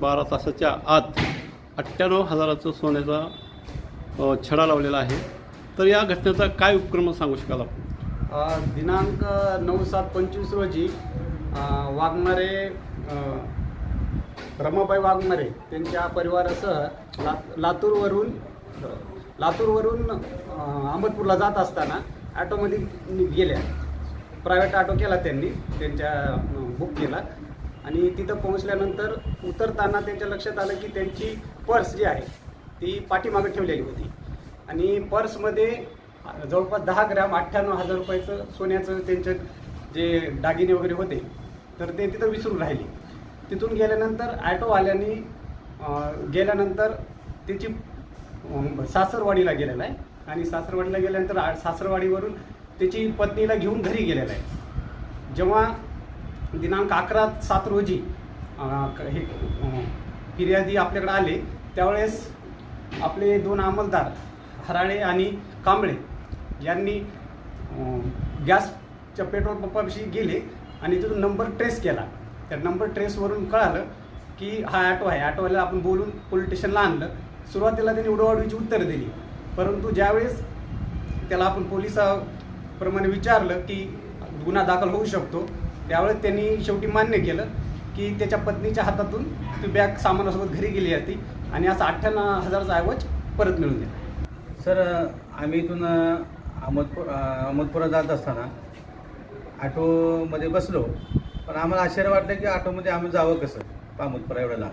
बारा तासाच्या आत अठ्ठ्याण्णव हजाराचं सोन्याचा छडा लावलेला आहे. तर या घटनेचा काय उपक्रम सांगू शकाल आपण? दिनांक नऊ सात पंचवीस रोजी वाघमारे रमाबाई वाघमारे त्यांच्या परिवारासह ला लातूरवरून लातूरवरून अ, अहमदपूरला जात असताना ॲटोमध्ये गेल्या. प्रायव्हेट ऑटो केला त्यांनी त्यांच्या बुक केला. आणि तिथं पोहोचल्यानंतर उतरताना त्यांच्या लक्षात आलं की त्यांची पर्स जी आहे ती पाठीमागे ठेवलेली होती. आणि पर्समध्ये जवळपास दहा ग्रॅम अठ्ठ्याण्णव हजार रुपयाचं सोन्याचं त्यांचे जे दागिने वगैरे होते तर ते तिथं विसरून राहिले. तिथून गेल्यानंतर ॲटोवाल्याने गेल्यानंतर त्याची सासरवाडीला गेलेला आहे. आणि सासरवाडीला गेल्यानंतर आ- सासरवाडीवरून त्याची पत्नीला घेऊन घरी गेलेला आहे. जेव्हा दिनांक अकरा सात रोजी हे फिर्यादी आपल्याकडे आले. त्यावेळेस आपले दोन अंमलदार हराळे आणि कांबळे यांनी गॅसच्या पेट्रोल पंपाविषयी गेले आणि तिथून नंबर ट्रेस केला. त्या नंबर ट्रेसवरून कळालं की हा ॲटो आहे. ॲटोवाला आपण बोलून पोलीस स्टेशनला आणलं. सुरुवातीला त्यांनी उडवाडवीची उत्तरं दिली. परंतु ज्यावेळेस त्याला आपण पोलिसाप्रमाणे विचारलं की गुन्हा दाखल होऊ शकतो त्यावेळेस त्यांनी शेवटी मान्य केलं की त्याच्या पत्नीच्या हातातून ती बॅग सामानासोबत घरी गेली होती आणि असं अठ्ठ्याण्णव हजाराचा ऐवज परत मिळून दिला सर आम्ही इथून अहमदपूर अहमदपुरा जात असताना ऑटोमध्ये बसलो. पण आम्हाला आश्चर्य वाटलं की ऑटोमध्ये आम्ही जावं कसं? अहमदपुरा एवढं लांब.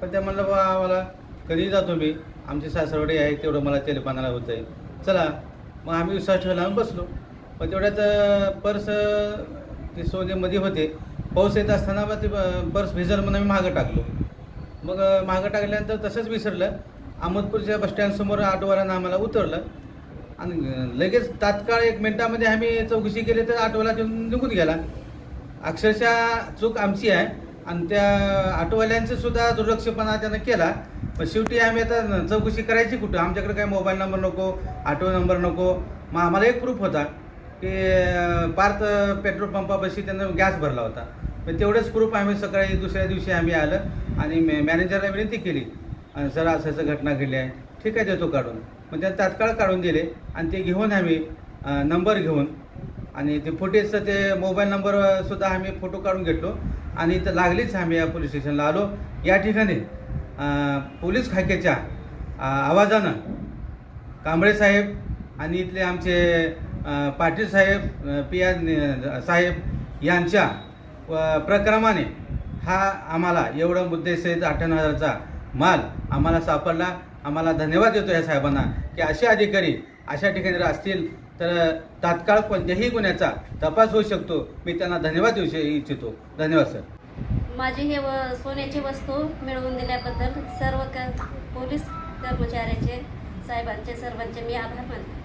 पण ते म्हणलं बा आम्हाला कधी जातो मी आमची सासरवाडी आहे तेवढं मला तेलपानाला होतं आहे चला. मग आम्ही विश्वास ठेवला आम्ही बसलो. पण तेवढ्यात पर्स ते सोनेमध्ये होते. पाऊस येत असताना मग ते बर्स पर्स भिजल म्हणून आम्ही मागं टाकलो. मग मागं टाकल्यानंतर तसंच विसरलं. अहमदपूरच्या बसस्टँडसमोर ऑटोवाल्यानं आम्हाला उतरलं. आणि लगेच तात्काळ एक मिनिटामध्ये आम्ही चौकशी केली तर ऑटोवाला तिथून निघून गेला. अक्षरशः चूक आमची आहे. आणि त्या ऑटोवाल्यांचं सुद्धा दुर्लक्षपणा त्यानं केला. पण शेवटी आम्ही आता चौकशी करायची कुठं? आमच्याकडे काय मोबाईल नंबर नको ऑटो नंबर नको. मग आम्हाला एक प्रूफ होता. की पार्थ पेट्रोल पंपापाशी त्यांना गॅस भरला होता. पण तेवढंच प्रूफ आम्ही सकाळी दुसऱ्या दिवशी आम्ही आलं आणि मॅ मॅनेजरला विनंती केली. आणि सर असं असं घटना घडली आहे. ठीक आहे देतो काढून. मग त्या तात्काळ काढून दिले आणि ते घेऊन आम्ही नंबर घेऊन आणि ते फुटेजचं ते मोबाईल नंबरसुद्धा आम्ही फोटो काढून घेतलो आणि इथं लागलीच आम्ही या पोलीस स्टेशनला आलो. या ठिकाणी पोलीस खाक्याच्या आवाजानं कांबळे साहेब आणि इथले आमचे पाटील साहेब पी आर साहेब यांच्या प्रक्रमाने हा आम्हाला एवढं मुद्देसहित अठ्ठ्याण्णव हजाराचा माल आम्हाला सापडला. आम्हाला धन्यवाद देतो या साहेबांना की असे अधिकारी अशा ठिकाणी जर असतील तर तात्काळ कोणत्याही गुन्ह्याचा तपास होऊ शकतो. मी त्यांना धन्यवाद देऊ इच्छितो. धन्यवाद सर. माझी हे व सोन्याची वस्तू मिळवून दिल्याबद्दल सर्व क पोलीस कर्मचाऱ्याचे साहेबांचे सर्वांचे मी आभार मानते.